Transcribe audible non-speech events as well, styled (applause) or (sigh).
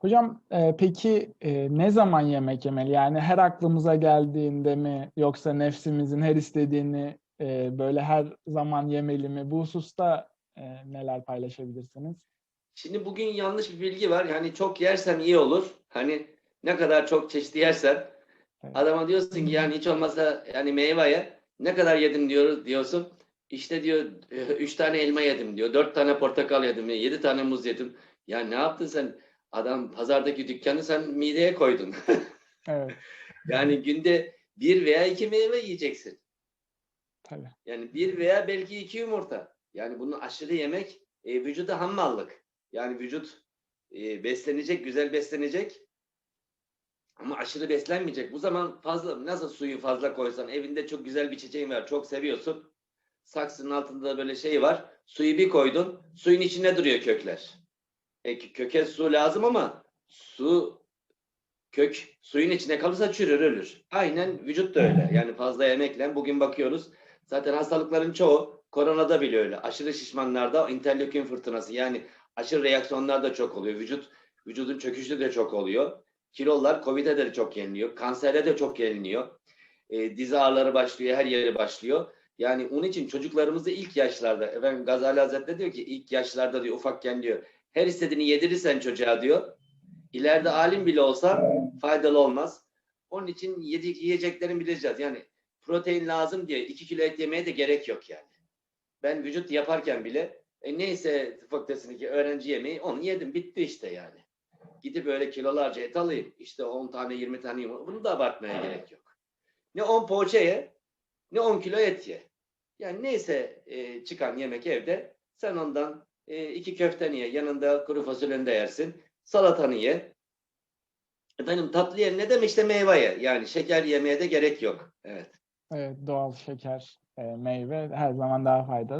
Hocam e, peki e, ne zaman yemek yemeli? Yani her aklımıza geldiğinde mi yoksa nefsimizin her istediğini e, böyle her zaman yemeli mi? Bu hususta e, neler paylaşabilirsiniz? Şimdi bugün yanlış bir bilgi var. Yani çok yersem iyi olur. Hani ne kadar çok çeşitli yersen Evet. adama diyorsun ki yani hiç olmazsa yani meyve ye. Ne kadar yedim diyoruz diyorsun. İşte diyor "e, üç tane elma yedim diyor. Dört tane portakal yedim. Yedi tane muz yedim. Ya ne yaptın sen? Adam pazardaki dükkanı sen mideye koydun. (laughs) Evet, Yani günde bir veya iki meyve yiyeceksin. tabii. Yani bir veya belki iki yumurta. Yani bunu aşırı yemek e, vücuda hammallık. Yani vücut e, beslenecek, güzel beslenecek. Ama aşırı beslenmeyecek. Bu zaman fazla nasıl suyu fazla koysan evinde çok güzel bir çiçeğin var. Çok seviyorsun. Saksının altında böyle şey var. Suyu bir koydun. Suyun içinde duruyor kökler. E, kö- köke su lazım ama su kök suyun içine kalırsa çürür ölür. Aynen vücut da öyle. Yani fazla yemekle bugün bakıyoruz. Zaten hastalıkların çoğu koronada bile öyle. Aşırı şişmanlarda interleukin fırtınası yani aşırı reaksiyonlar da çok oluyor. Vücut vücudun çöküşü de çok oluyor. Kilolar Covid'e de çok yeniliyor. Kanserde de çok yeniliyor. E, diz ağrıları başlıyor, her yeri başlıyor. Yani onun için çocuklarımızı ilk yaşlarda, efendim Gazali Hazretleri diyor ki ilk yaşlarda diyor ufakken diyor her istediğini yedirirsen çocuğa diyor ileride alim bile olsa faydalı olmaz. Onun için yedik yiyeceklerini bileceğiz. Yani protein lazım diye 2 kilo et yemeye de gerek yok yani. Ben vücut yaparken bile e, neyse tıp fakültesindeki öğrenci yemeği onu yedim bitti işte yani. Gidip böyle kilolarca et alayım. İşte 10 tane 20 tane yumurta. Bunu da abartmaya gerek yok. Ne 10 poğaça ye ne 10 kilo et ye. Yani neyse e, çıkan yemek evde sen ondan e, iki köfteni ye. Yanında kuru fasulyeni de yersin. Salatanı ye. Efendim tatlı yerine de işte meyve ye. Yani şeker yemeye de gerek yok. Evet. Evet, doğal şeker, e, meyve her zaman daha faydalı.